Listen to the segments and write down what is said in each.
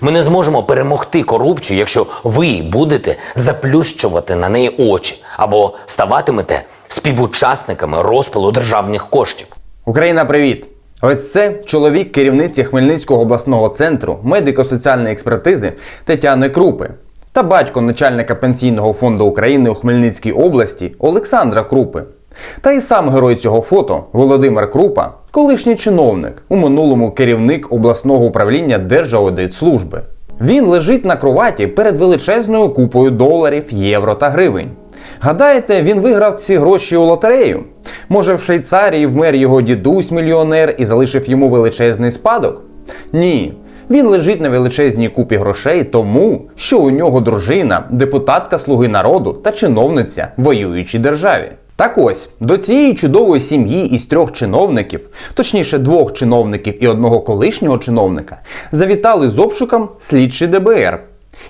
Ми не зможемо перемогти корупцію, якщо ви будете заплющувати на неї очі або ставатимете співучасниками розпилу державних коштів. Україна, привіт! Ось це чоловік керівниці Хмельницького обласного центру медико-соціальної експертизи Тетяни Крупи та батько начальника Пенсійного фонду України у Хмельницькій області Олександра Крупи. Та і сам герой цього фото Володимир Крупа, колишній чиновник, у минулому керівник обласного управління Держаудитслужби. Він лежить на кроваті перед величезною купою доларів, євро та гривень. Гадаєте, він виграв ці гроші у лотерею? Може, в Швейцарії вмер його дідусь мільйонер і залишив йому величезний спадок? Ні. Він лежить на величезній купі грошей тому, що у нього дружина, депутатка Слуги народу та чиновниця воюючій державі. Так ось до цієї чудової сім'ї із трьох чиновників, точніше двох чиновників і одного колишнього чиновника, завітали з обшуком слідчі ДБР.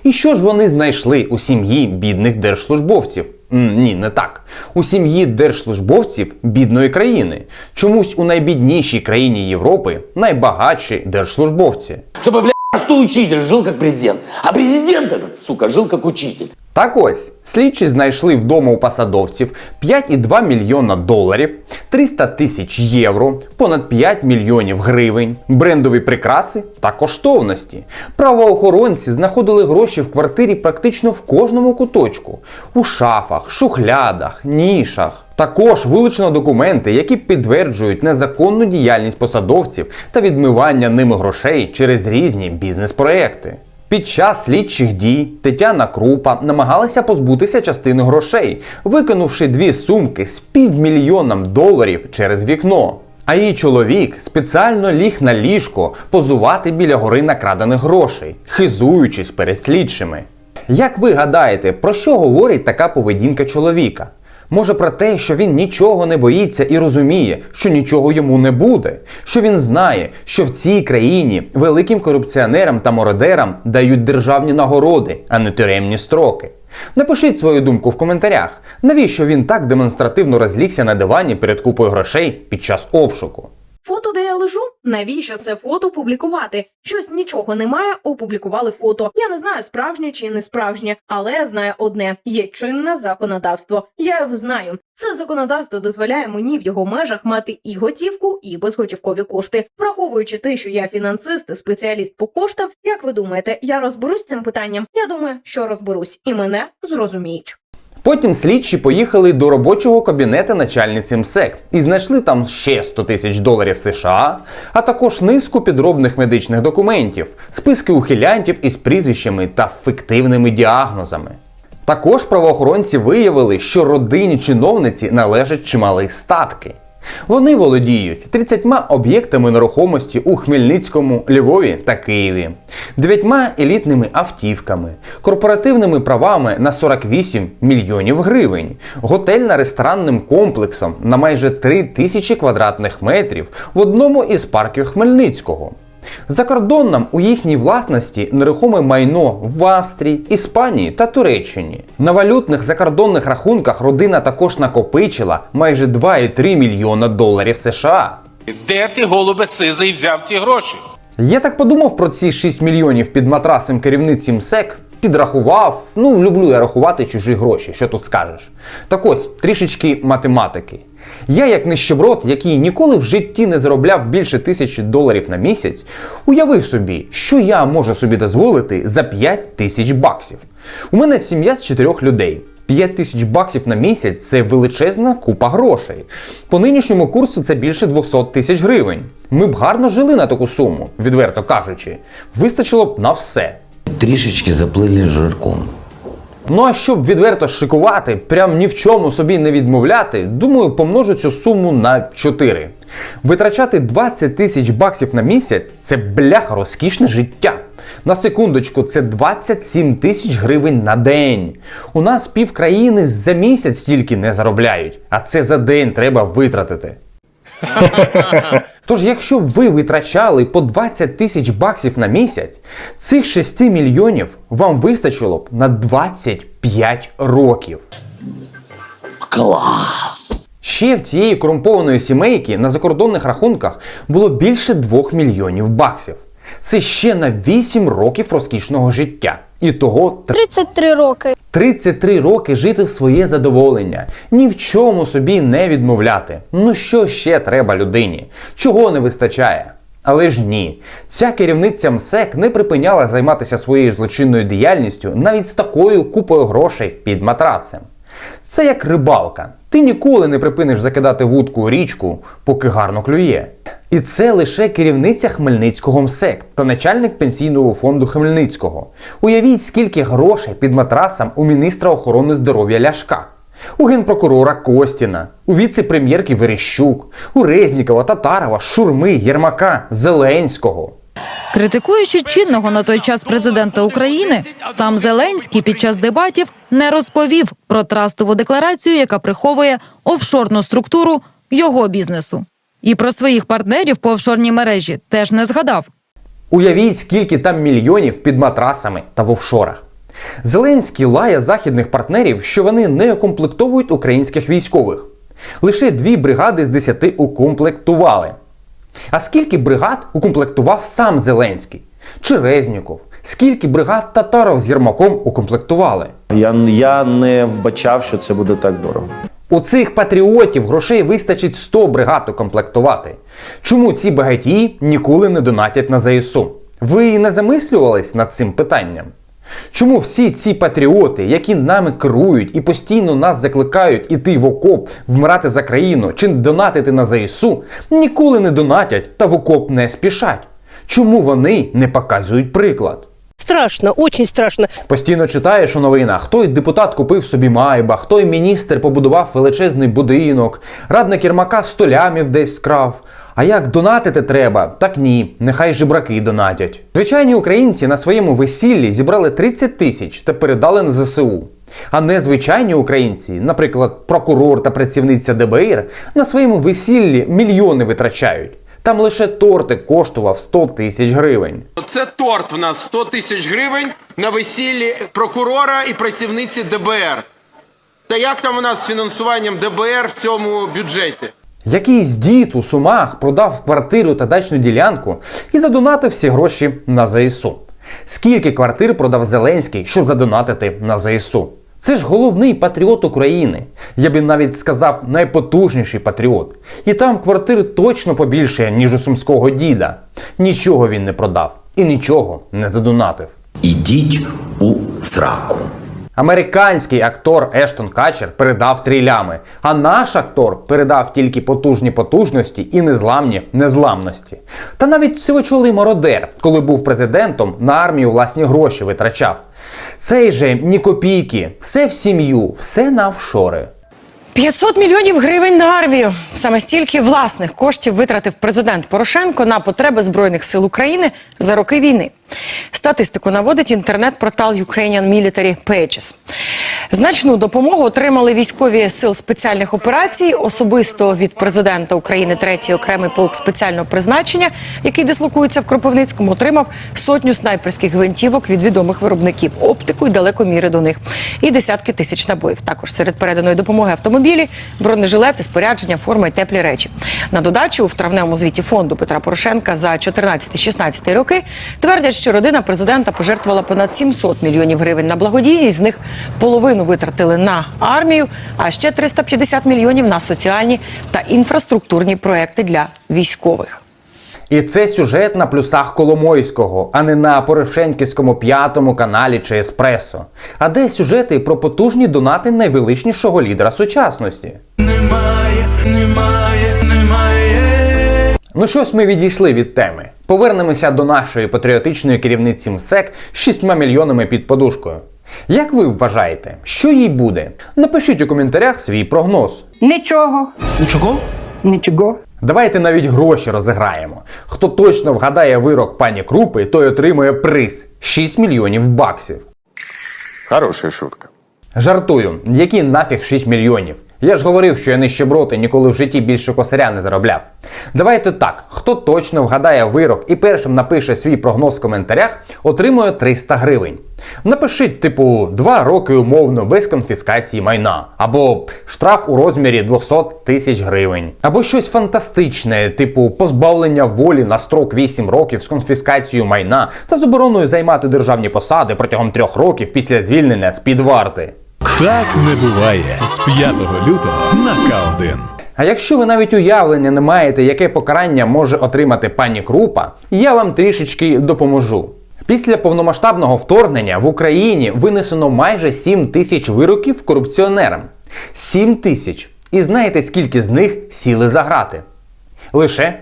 І що ж вони знайшли у сім'ї бідних держслужбовців? Ні, не так. У сім'ї держслужбовців бідної країни. Чомусь у найбіднішій країні Європи найбагатші держслужбовці. Чтобы, бля, простой учитель жил как президент, а президент этот, сука, жил как учитель. Так ось, слідчі знайшли вдома у посадовців 5,2 мільйона доларів, 300 тисяч євро, понад 5 мільйонів гривень, брендові прикраси та коштовності. Правоохоронці знаходили гроші в квартирі практично в кожному куточку: у шафах, шухлядах, нішах. Також вилучено документи, які підтверджують незаконну діяльність посадовців та відмивання ними грошей через різні бізнес-проекти. Під час слідчих дій Тетяна Крупа намагалася позбутися частини грошей, викинувши дві сумки з півмільйоном доларів через вікно. А її чоловік спеціально ліг на ліжко позувати біля гори накрадених грошей, хизуючись перед слідчими. Як ви гадаєте, про що говорить така поведінка чоловіка? Може про те, що він нічого не боїться і розуміє, що нічого йому не буде, що він знає, що в цій країні великим корупціонерам та мародерам дають державні нагороди, а не тюремні строки. Напишіть свою думку в коментарях, навіщо він так демонстративно розлігся на дивані перед купою грошей під час обшуку. Фото, де я лежу? Навіщо це фото публікувати? Щось нічого немає, опублікували фото. Я не знаю, справжнє чи не справжнє, але я знаю одне: є чинне законодавство. Я його знаю. Це законодавство дозволяє мені в його межах мати і готівку, і безготівкові кошти. Враховуючи те, що я фінансист і спеціаліст по коштам, як ви думаєте, я розберусь цим питанням? Я думаю, що розберусь, і мене зрозуміють. Потім слідчі поїхали до робочого кабінету начальниці МСЕК і знайшли там ще 100 тисяч доларів США, а також низку підробних медичних документів, списки ухилянтів із прізвищами та фіктивними діагнозами. Також правоохоронці виявили, що родині чиновниці належать чималі статки. Вони володіють 30 об'єктами нерухомості у Хмельницькому, Львові та Києві, 9 елітними автівками, корпоративними правами на 48 мільйонів гривень, готельно-ресторанним комплексом на майже 3 тисячі квадратних метрів в одному із парків Хмельницького. За кордоном у їхній власності нерухоме майно в Австрії, Іспанії та Туреччині. На валютних закордонних рахунках родина також накопичила майже 2,3 мільйона доларів США. Де ти, голубе сизий, взяв ці гроші? Я так подумав про ці 6 мільйонів під матрасом керівниці МСЕК, підрахував. Ну, люблю я рахувати чужі гроші, що тут скажеш. Так ось, трішечки математики. Я, як нищеброд, який ніколи в житті не заробляв більше тисячі доларів на місяць, уявив собі, що я можу собі дозволити за 5 тисяч баксів. У мене сім'я з чотирьох людей. 5 тисяч баксів на місяць це величезна купа грошей. По нинішньому курсу це більше 200 тисяч гривень. Ми б гарно жили на таку суму, відверто кажучи. Вистачило б на все. трішечки заплили жирком. Ну а щоб відверто шикувати, прям ні в чому собі не відмовляти, думаю, помножу цю суму на 4. Витрачати 20 тисяч баксів на місяць це бляха розкішне життя. На секундочку, це 27 тисяч гривень на день. У нас пів країни за місяць стільки не заробляють, а це за день треба витратити. Тож, якщо ви витрачали по 20 тисяч баксів на місяць, цих 6 мільйонів вам вистачило б на 25 років. Клас! Ще в цієї корумпованої сімейки на закордонних рахунках було більше 2 мільйонів баксів. Це ще на 8 років розкішного життя. І того 33 роки. 33 роки жити в своє задоволення, ні в чому собі не відмовляти. Ну що ще треба людині? Чого не вистачає? Але ж ні, ця керівниця МСЕК не припиняла займатися своєю злочинною діяльністю навіть з такою купою грошей під матрацем. Це як рибалка. Ти ніколи не припиниш закидати вудку річку, поки гарно клює. І це лише керівниця Хмельницького МСЕК та начальник пенсійного фонду Хмельницького. Уявіть, скільки грошей під матрасом у міністра охорони здоров'я Ляшка, у генпрокурора Костіна, у віце-прем'єрки Верещук, у Резнікова, Татарова, Шурми, Єрмака, Зеленського. Критикуючи чинного на той час президента України, сам Зеленський під час дебатів не розповів про трастову декларацію, яка приховує офшорну структуру його бізнесу. І про своїх партнерів по офшорній мережі теж не згадав. Уявіть, скільки там мільйонів під матрасами та в офшорах. Зеленський лає західних партнерів, що вони не укомплектовують українських військових. Лише дві бригади з десяти укомплектували. А скільки бригад укомплектував сам Зеленський? Чи Резніков? Скільки бригад татаров з Єрмаком укомплектували? Я, я не вбачав, що це буде так дорого. У цих патріотів грошей вистачить 100 бригад укомплектувати. Чому ці багатії ніколи не донатять на ЗСУ? Ви не замислювались над цим питанням? Чому всі ці патріоти, які нами керують і постійно нас закликають іти в окоп, вмирати за країну чи донатити на ЗСУ, ніколи не донатять та в окоп не спішать? Чому вони не показують приклад? Страшно, очень страшно. Постійно читаєш у новинах, той депутат купив собі майбах, той міністр побудував величезний будинок, радник Єрмака столямів десь вкрав. А як донатити треба? Так ні, нехай жебраки донатять. Звичайні українці на своєму весіллі зібрали 30 тисяч та передали на ЗСУ. А незвичайні українці, наприклад, прокурор та працівниця ДБР, на своєму весіллі мільйони витрачають. Там лише тортик коштував 100 тисяч гривень. Це торт в нас 100 тисяч гривень на весіллі прокурора і працівниці ДБР. Та як там у нас з фінансуванням ДБР в цьому бюджеті? Якийсь дід у Сумах продав квартиру та дачну ділянку і задонатив всі гроші на ЗСУ. Скільки квартир продав Зеленський, щоб задонатити на ЗСУ? Це ж головний патріот України. Я би навіть сказав найпотужніший патріот. І там квартир точно побільше, ніж у сумського діда. Нічого він не продав і нічого не задонатив. Ідіть у сраку. Американський актор Ештон Качер передав три лями, а наш актор передав тільки потужні потужності і незламні незламності. Та навіть сивочолий мародер, коли був президентом, на армію власні гроші витрачав. Цей же ні копійки, все в сім'ю, все на офшори. 500 мільйонів гривень на армію. Саме стільки власних коштів витратив президент Порошенко на потреби збройних сил України за роки війни. Статистику наводить інтернет-портал Ukrainian Military Pages. Значну допомогу отримали військові сил спеціальних операцій, особисто від президента України третій окремий полк спеціального призначення, який дислокується в Кропивницькому, отримав сотню снайперських гвинтівок від відомих виробників, оптику і далекоміри до них, і десятки тисяч набоїв. Також серед переданої допомоги автомобілі, бронежилети, спорядження, форма і теплі речі. На додачу у втравневому звіті фонду Петра Порошенка за 14-16 роки твердять, що родина президента пожертвувала понад 700 мільйонів гривень на благодійність. З них половину витратили на армію, а ще 350 мільйонів на соціальні та інфраструктурні проекти для військових. І це сюжет на плюсах Коломойського, а не на Порошенківському п'ятому каналі чи Еспресо. А де сюжети про потужні донати найвеличнішого лідера сучасності? Немає, немає. Ну щось ми відійшли від теми. Повернемося до нашої патріотичної керівниці МСЕК з 6 мільйонами під подушкою. Як ви вважаєте, що їй буде? Напишіть у коментарях свій прогноз. Нічого. Нічого? Нічого. Давайте навіть гроші розіграємо. Хто точно вгадає вирок пані Крупи, той отримує приз 6 мільйонів баксів. Хороша шутка. Жартую, які нафіг 6 мільйонів. Я ж говорив, що я нищеброд і ніколи в житті більше косаря не заробляв. Давайте так, хто точно вгадає вирок і першим напише свій прогноз в коментарях, отримує 300 гривень. Напишіть, типу, 2 роки умовно без конфіскації майна, або штраф у розмірі 200 тисяч гривень, або щось фантастичне, типу позбавлення волі на строк 8 років з конфіскацією майна та забороною займати державні посади протягом 3 років після звільнення з під варти. Так не буває з 5 лютого на К1. А якщо ви навіть уявлення не маєте, яке покарання може отримати пані Крупа, я вам трішечки допоможу. Після повномасштабного вторгнення в Україні винесено майже 7 тисяч вироків корупціонерам. 7 тисяч. І знаєте, скільки з них сіли за грати? Лише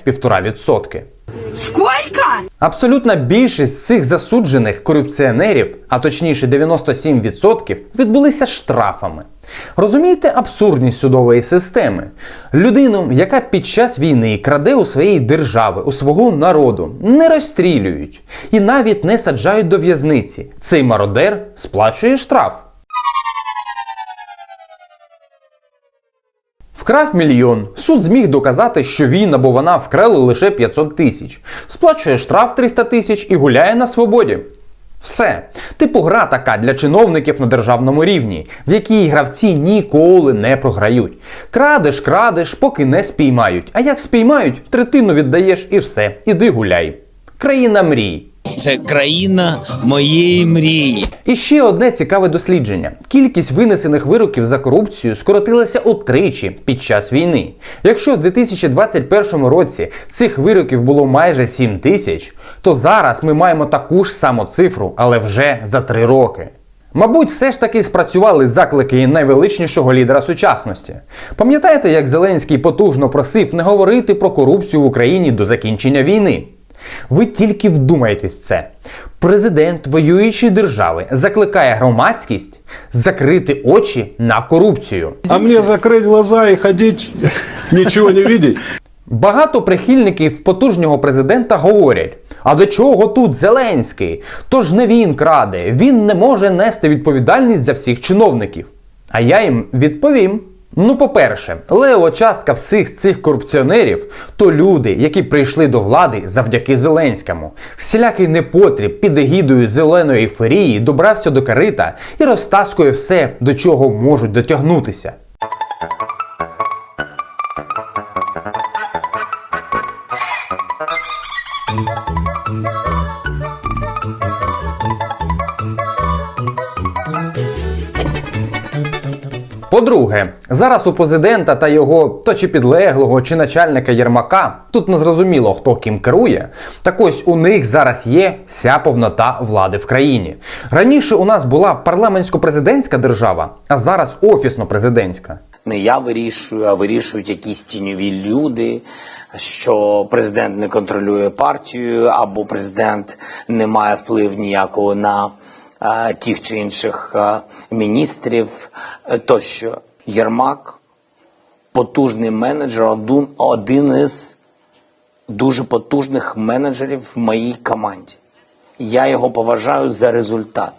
1,5%. Абсолютна більшість цих засуджених корупціонерів, а точніше 97%, відбулися штрафами. Розумієте абсурдність судової системи? Людину, яка під час війни краде у своєї держави, у свого народу, не розстрілюють і навіть не саджають до в'язниці. Цей мародер сплачує штраф. Вкрав мільйон. Суд зміг доказати, що він або вона вкрали лише 500 тисяч. Сплачує штраф 300 тисяч і гуляє на свободі. Все. Типу гра така для чиновників на державному рівні, в якій гравці ніколи не програють. Крадеш, крадеш, поки не спіймають. А як спіймають, третину віддаєш і все. Іди гуляй. Країна мрій. Це країна моєї мрії. І ще одне цікаве дослідження: кількість винесених вироків за корупцію скоротилася утричі під час війни. Якщо в 2021 році цих вироків було майже 7 тисяч, то зараз ми маємо таку ж саму цифру, але вже за 3 роки. Мабуть, все ж таки спрацювали заклики найвеличнішого лідера сучасності. Пам'ятаєте, як Зеленський потужно просив не говорити про корупцію в Україні до закінчення війни? Ви тільки вдумайтесь це. Президент воюючої держави закликає громадськість закрити очі на корупцію. А мені закрити глаза і ходити, нічого не бачити? Багато прихильників потужнього президента говорять: а до чого тут Зеленський? Тож не він краде, він не може нести відповідальність за всіх чиновників. А я їм відповім. Ну, по-перше, лева частка всіх цих корупціонерів то люди, які прийшли до влади завдяки Зеленському. Всілякий непотріб під егідою зеленої ейфорії добрався до карита і розтаскує все, до чого можуть дотягнутися. По-друге, зараз у президента та його то чи підлеглого, чи начальника Єрмака, тут не зрозуміло, хто ким керує. Так ось у них зараз є вся повнота влади в країні. Раніше у нас була парламентсько-президентська держава, а зараз офісно-президентська. Не я вирішую, а вирішують якісь тіньові люди, що президент не контролює партію, або президент не має впливу ніякого на тих чи інших міністрів. е, Тощо Єрмак потужний менеджер, один, один із дуже потужних менеджерів в моїй команді. Я його поважаю за результат.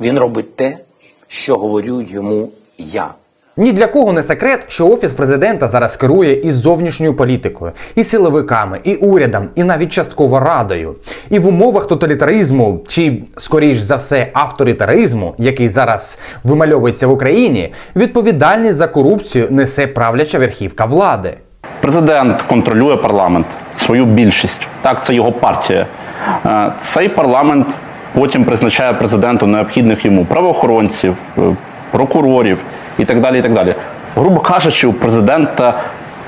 Він робить те, що говорю йому я. Ні для кого не секрет, що офіс президента зараз керує і зовнішньою політикою, і силовиками, і урядом, і навіть частково радою. І в умовах тоталітаризму, чи скоріш за все авторитаризму, який зараз вимальовується в Україні, відповідальність за корупцію несе правляча верхівка влади. Президент контролює парламент, свою більшість. Так, це його партія. Е, Цей парламент потім призначає президенту необхідних йому правоохоронців, е, прокурорів і так далі. І так далі. Грубо кажучи, у президента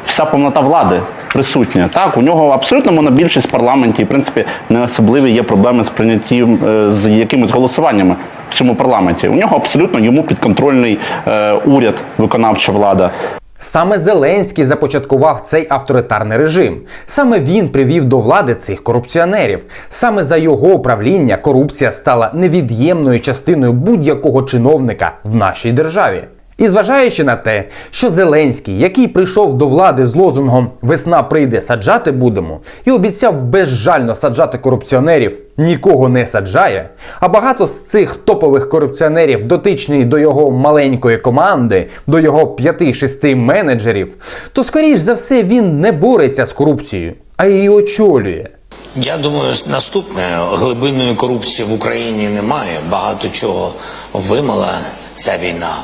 вся повнота влади присутня. Так, у нього абсолютно монобільшість в парламенті, і в принципі не особливі є проблеми з прийняттям е, з якимись голосуваннями в цьому парламенті. У нього абсолютно йому підконтрольний е, уряд, виконавча влада. Саме Зеленський започаткував цей авторитарний режим. Саме він привів до влади цих корупціонерів. Саме за його управління корупція стала невід'ємною частиною будь-якого чиновника в нашій державі. І зважаючи на те, що Зеленський, який прийшов до влади з лозунгом Весна прийде, саджати будемо, і обіцяв безжально саджати корупціонерів, нікого не саджає, а багато з цих топових корупціонерів дотичні до його маленької команди, до його 5-6 менеджерів, то скоріш за все він не бореться з корупцією, а її очолює. Я думаю, наступне глибинної корупції в Україні немає. Багато чого вимила ця війна.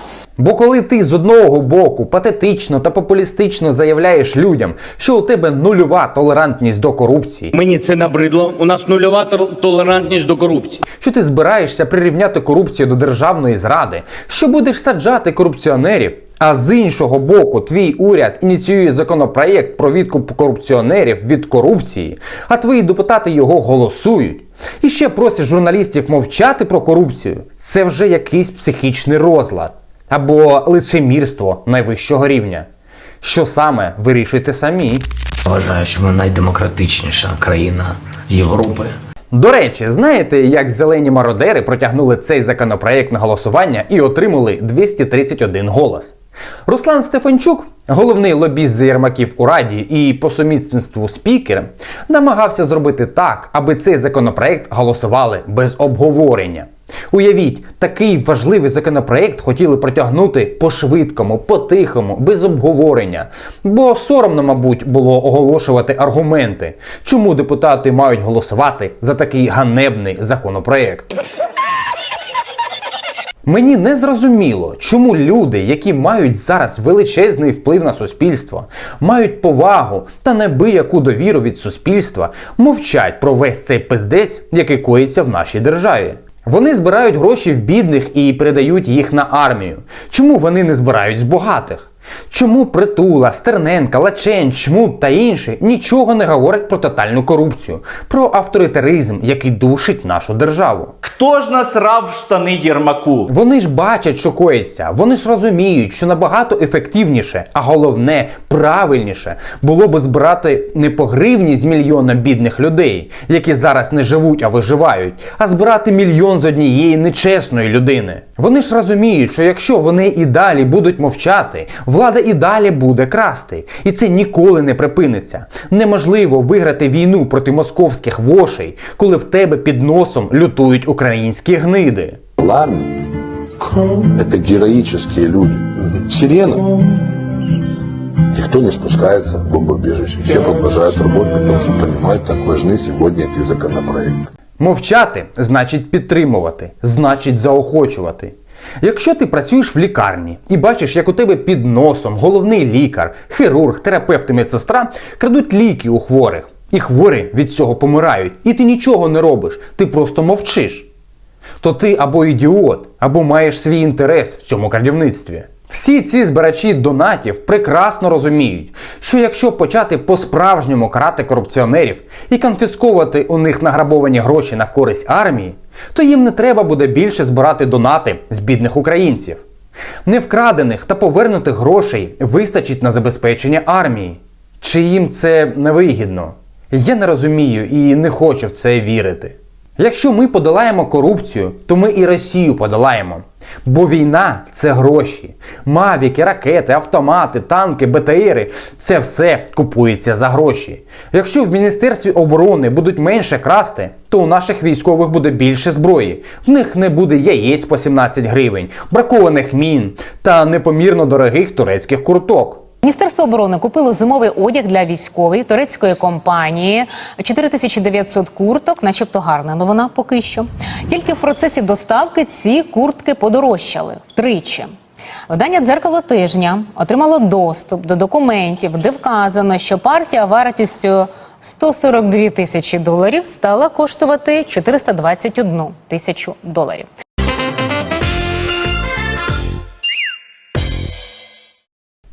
Бо коли ти з одного боку патетично та популістично заявляєш людям, що у тебе нульова толерантність до корупції, Мені це набридло. У нас нульова тол- толерантність до корупції. що ти збираєшся прирівняти корупцію до державної зради, що будеш саджати корупціонерів. А з іншого боку, твій уряд ініціює законопроєкт про відкуп корупціонерів від корупції, а твої депутати його голосують. І ще просять журналістів мовчати про корупцію. Це вже якийсь психічний розлад або лицемірство найвищого рівня. Що саме вирішуйте самі. Вважаю, що ми найдемократичніша країна Європи. До речі, знаєте, як зелені мародери протягнули цей законопроект на голосування і отримали 231 голос? Руслан Стефанчук, головний лобіст за Єрмаків у Раді і по сумісництву спікер, намагався зробити так, аби цей законопроект голосували без обговорення. Уявіть, такий важливий законопроект хотіли протягнути по-швидкому, по-тихому, без обговорення. Бо соромно, мабуть, було оголошувати аргументи, чому депутати мають голосувати за такий ганебний законопроект. Мені не зрозуміло, чому люди, які мають зараз величезний вплив на суспільство, мають повагу та небияку довіру від суспільства, мовчать про весь цей пиздець, який коїться в нашій державі. Вони збирають гроші в бідних і передають їх на армію. Чому вони не збирають з багатих? Чому Притула, Стерненка, Лачен, Чмут та інші нічого не говорять про тотальну корупцію, про авторитаризм, який душить нашу державу? Хто ж насрав в штани Єрмаку? Вони ж бачать, що коїться. Вони ж розуміють, що набагато ефективніше, а головне правильніше було би збирати не по гривні з мільйона бідних людей, які зараз не живуть, а виживають, а збирати мільйон з однієї нечесної людини. Вони ж розуміють, що якщо вони і далі будуть мовчати, влада і далі буде красти, і це ніколи не припиниться. Неможливо виграти війну проти московських вошей, коли в тебе під носом лютують українські гниди. Пламя – это героические люди. Сирена. Никто не спускается в бомбоубежище. Все продолжают работать, потому что понимают, как важны сегодня эти законопроекты. Мовчати значить підтримувати, значить заохочувати. Якщо ти працюєш в лікарні і бачиш, як у тебе під носом головний лікар, хірург, терапевт і медсестра крадуть ліки у хворих, і хворі від цього помирають, і ти нічого не робиш, ти просто мовчиш, то ти або ідіот, або маєш свій інтерес в цьому крадівництві. Всі ці збирачі донатів прекрасно розуміють, що якщо почати по-справжньому карати корупціонерів і конфісковувати у них награбовані гроші на користь армії, то їм не треба буде більше збирати донати з бідних українців. Невкрадених та повернутих грошей вистачить на забезпечення армії. Чи їм це невигідно? Я не розумію і не хочу в це вірити. Якщо ми подолаємо корупцію, то ми і Росію подолаємо. Бо війна це гроші. Мавіки, ракети, автомати, танки, БТРи це все купується за гроші. Якщо в Міністерстві оборони будуть менше красти, то у наших військових буде більше зброї. В них не буде яєць по 17 гривень, бракованих мін та непомірно дорогих турецьких курток. Міністерство оборони купило зимовий одяг для військової турецької компанії 4900 курток, начебто гарна новина поки що. Тільки в процесі доставки ці куртки подорожчали втричі. Видання дзеркало тижня отримало доступ до документів, де вказано, що партія вартістю 142 тисячі доларів стала коштувати 421 тисячу доларів.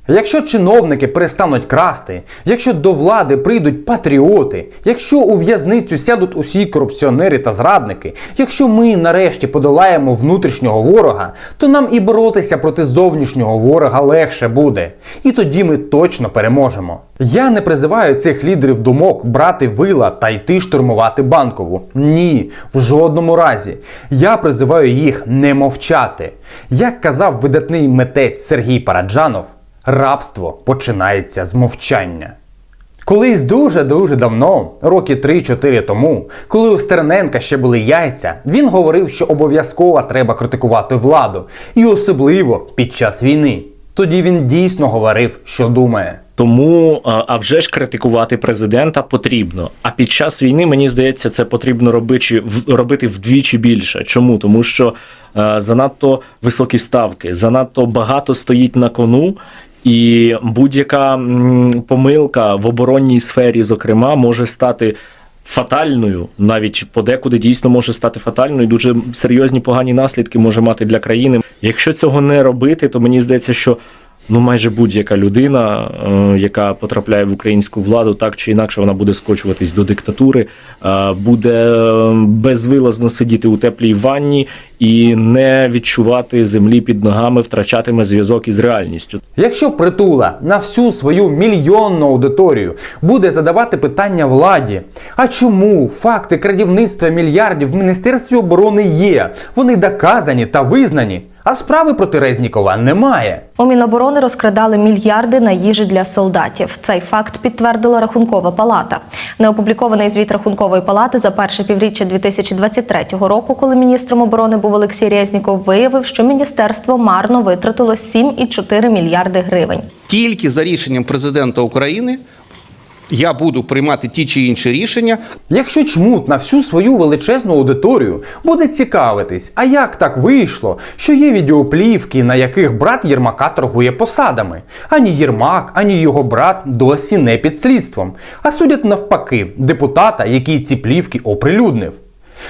Якщо чиновники перестануть красти, якщо до влади прийдуть патріоти, якщо у в'язницю сядуть усі корупціонери та зрадники, якщо ми нарешті подолаємо внутрішнього ворога, то нам і боротися проти зовнішнього ворога легше буде. І тоді ми точно переможемо. Я не призиваю цих лідерів думок брати вила та йти штурмувати банкову. Ні, в жодному разі. Я призиваю їх не мовчати. Як казав видатний митець Сергій Параджанов, рабство починається з мовчання. Колись дуже-дуже давно, роки 3-4 тому, коли у Стерненка ще були яйця, він говорив, що обов'язково треба критикувати владу, і особливо під час війни. Тоді він дійсно говорив, що думає. Тому а вже ж критикувати президента потрібно. А під час війни мені здається, це потрібно робити, робити вдвічі більше. Чому? Тому що е, занадто високі ставки, занадто багато стоїть на кону. І будь-яка помилка в оборонній сфері, зокрема, може стати фатальною, навіть подекуди дійсно може стати фатальною. Дуже серйозні погані наслідки може мати для країни. Якщо цього не робити, то мені здається, що ну майже будь-яка людина, е, яка потрапляє в українську владу, так чи інакше вона буде скочуватись до диктатури, е, буде е, безвилазно сидіти у теплій ванні і не відчувати землі під ногами, втрачатиме зв'язок із реальністю. Якщо притула на всю свою мільйонну аудиторію буде задавати питання владі, а чому факти крадівництва мільярдів в Міністерстві оборони є, вони доказані та визнані, а справи проти Резнікова немає. У Міноборони розкрадали мільярди на їжі для солдатів. Цей факт підтвердила Рахункова палата. Неопублікований звіт Рахункової палати за перше півріччя 2023 року, коли міністром оборони був Олексій Резніков, виявив, що міністерство марно витратило 7,4 мільярди гривень. Тільки за рішенням президента України я буду приймати ті чи інші рішення. Якщо чмут на всю свою величезну аудиторію буде цікавитись, а як так вийшло, що є відеоплівки, на яких брат Єрмака торгує посадами, ані Єрмак, ані його брат досі не під слідством, а судять навпаки депутата, який ці плівки оприлюднив.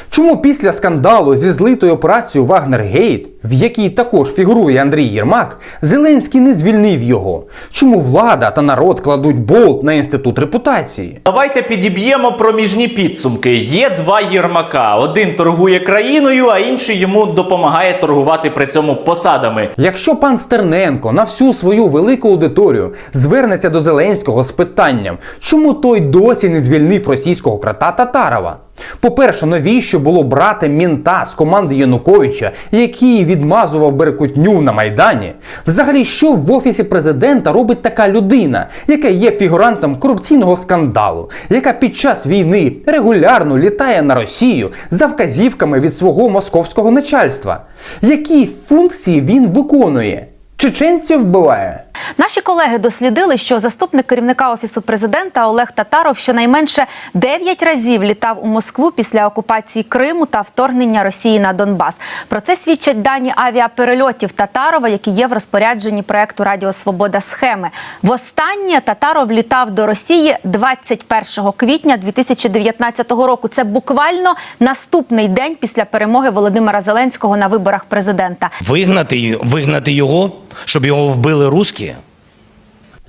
Чому після скандалу зі злитою операцією Вагнергейт, в якій також фігурує Андрій Єрмак, Зеленський не звільнив його? Чому влада та народ кладуть болт на інститут репутації? Давайте підіб'ємо проміжні підсумки. Є два Єрмака. Один торгує країною, а інший йому допомагає торгувати при цьому посадами. Якщо пан Стерненко на всю свою велику аудиторію звернеться до Зеленського з питанням, чому той досі не звільнив російського крота Татарова? По-перше, навіщо було брати мінта з команди Януковича, який відмазував Беркутню на Майдані? Взагалі, що в офісі президента робить така людина, яка є фігурантом корупційного скандалу, яка під час війни регулярно літає на Росію за вказівками від свого московського начальства? Які функції він виконує? Чеченців вбиває? Наші колеги дослідили, що заступник керівника офісу президента Олег Татаров щонайменше 9 разів літав у Москву після окупації Криму та вторгнення Росії на Донбас. Про це свідчать дані авіаперельотів Татарова, які є в розпорядженні проекту Радіо Свобода схеми. Востаннє Татаров літав до Росії 21 квітня 2019 року. Це буквально наступний день після перемоги Володимира Зеленського на виборах президента. Вигнати, вигнати його, щоб його вбили русські?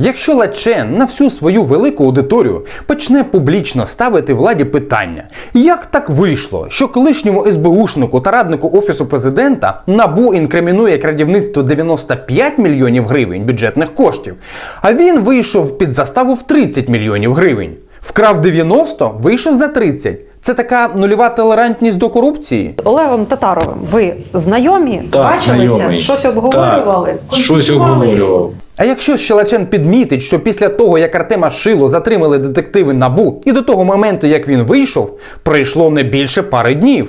Якщо Лачен на всю свою велику аудиторію почне публічно ставити владі питання, як так вийшло, що колишньому СБУшнику та раднику офісу президента набу інкримінує крадівництво 95 мільйонів гривень бюджетних коштів, а він вийшов під заставу в 30 мільйонів гривень. Вкрав 90, вийшов за 30. Це така нульова толерантність до корупції. Олегом Татаровим ви знайомі? Так, Бачилися? знайомий. Щось обговорювали? Щось обговорював. А якщо Щелачен підмітить, що після того, як Артема Шило затримали детективи НАБУ, і до того моменту, як він вийшов, пройшло не більше пари днів.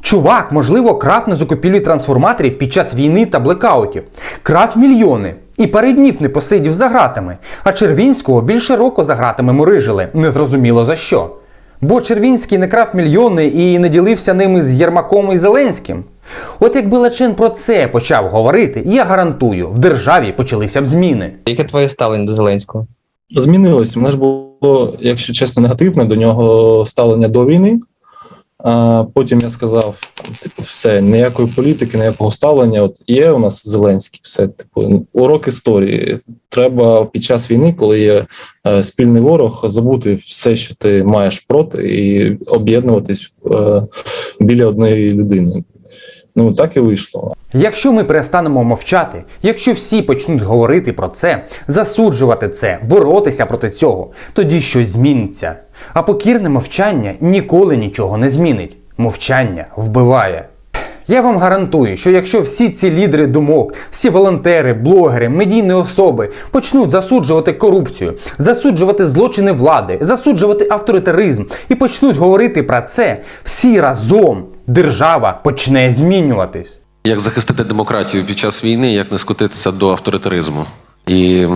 Чувак, можливо, крав на закупівлі трансформаторів під час війни та блекаутів, крав мільйони і пари днів не посидів за гратами, а Червінського більше року за гратами мурижили, незрозуміло за що. Бо Червінський не крав мільйони і не ділився ними з Єрмаком і Зеленським. От якби Лачин про це почав говорити, я гарантую, в державі почалися б зміни. Яке твоє ставлення до Зеленського? Змінилось. У нас було, якщо чесно, негативне до нього ставлення до війни. Потім я сказав: типу, все, ніякої політики, ніякого ставлення. От є у нас Зеленський, все типу, урок історії. Треба під час війни, коли є е, спільний ворог, забути все, що ти маєш проти, і об'єднуватись е, біля однієї людини. Ну так і вийшло. Якщо ми перестанемо мовчати, якщо всі почнуть говорити про це, засуджувати це, боротися проти цього, тоді щось зміниться. А покірне мовчання ніколи нічого не змінить. Мовчання вбиває. Я вам гарантую, що якщо всі ці лідери думок, всі волонтери, блогери, медійні особи почнуть засуджувати корупцію, засуджувати злочини влади, засуджувати авторитаризм і почнуть говорити про це, всі разом держава почне змінюватись. Як захистити демократію під час війни, як не скотитися до авторитаризму. І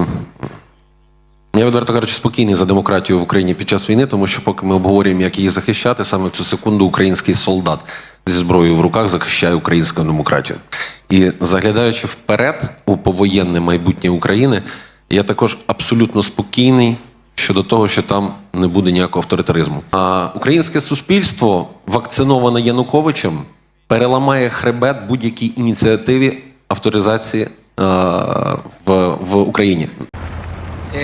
я відверто кажучи, спокійний за демократію в Україні під час війни, тому що поки ми обговорюємо, як її захищати, саме в цю секунду український солдат зі зброєю в руках захищає українську демократію. І заглядаючи вперед у повоєнне майбутнє України, я також абсолютно спокійний щодо того, що там не буде ніякого авторитаризму. А українське суспільство, вакциноване Януковичем, переламає хребет будь-якій ініціативі авторизації е, в, в Україні.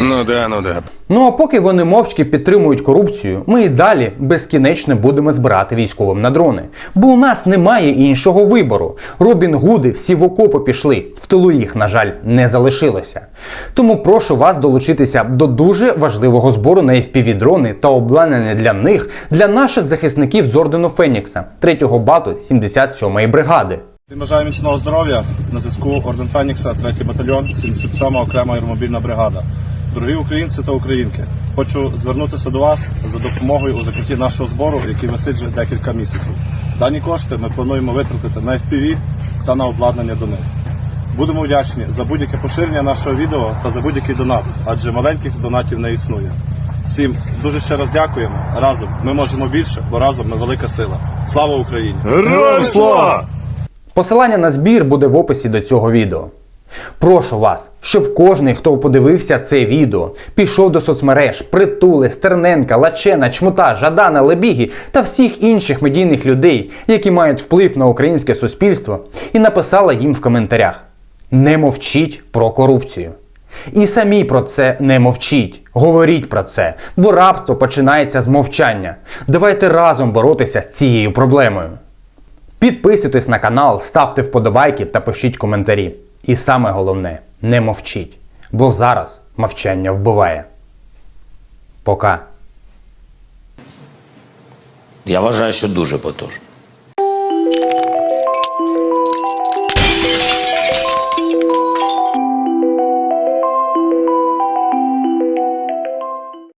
Ну да, ну да. Ну а поки вони мовчки підтримують корупцію, ми і далі безкінечно будемо збирати військовим на дрони. Бо у нас немає іншого вибору. Робін Гуди всі в окопи пішли, в тилу їх, на жаль, не залишилося. Тому прошу вас долучитися до дуже важливого збору на FPV-дрони та обладнання для них для наших захисників з ордену Фенікса 3-го бату 77-ї бригади. Бажаю міцного здоров'я на зв'язку Орден Фенікса, 3-й батальйон, 77 окрема аеромобільна бригада. Дорогі українці та українки, хочу звернутися до вас за допомогою у закритті нашого збору, який висить вже декілька місяців. Дані кошти ми плануємо витратити на FPV та на обладнання до них. Будемо вдячні за будь-яке поширення нашого відео та за будь-який донат, адже маленьких донатів не існує. Всім дуже ще раз дякуємо. Разом ми можемо більше, бо разом ми велика сила. Слава Україні! Героям слава! Посилання на збір буде в описі до цього відео. Прошу вас, щоб кожний, хто подивився це відео, пішов до соцмереж Притули, Стерненка, Лачена, Чмута, Жадана, Лебігі та всіх інших медійних людей, які мають вплив на українське суспільство, і написала їм в коментарях: Не мовчіть про корупцію. І самі про це не мовчіть. Говоріть про це, бо рабство починається з мовчання. Давайте разом боротися з цією проблемою. Підписуйтесь на канал, ставте вподобайки та пишіть коментарі. І саме головне, не мовчіть, бо зараз мовчання вбиває. Пока. Я вважаю, що дуже потужно.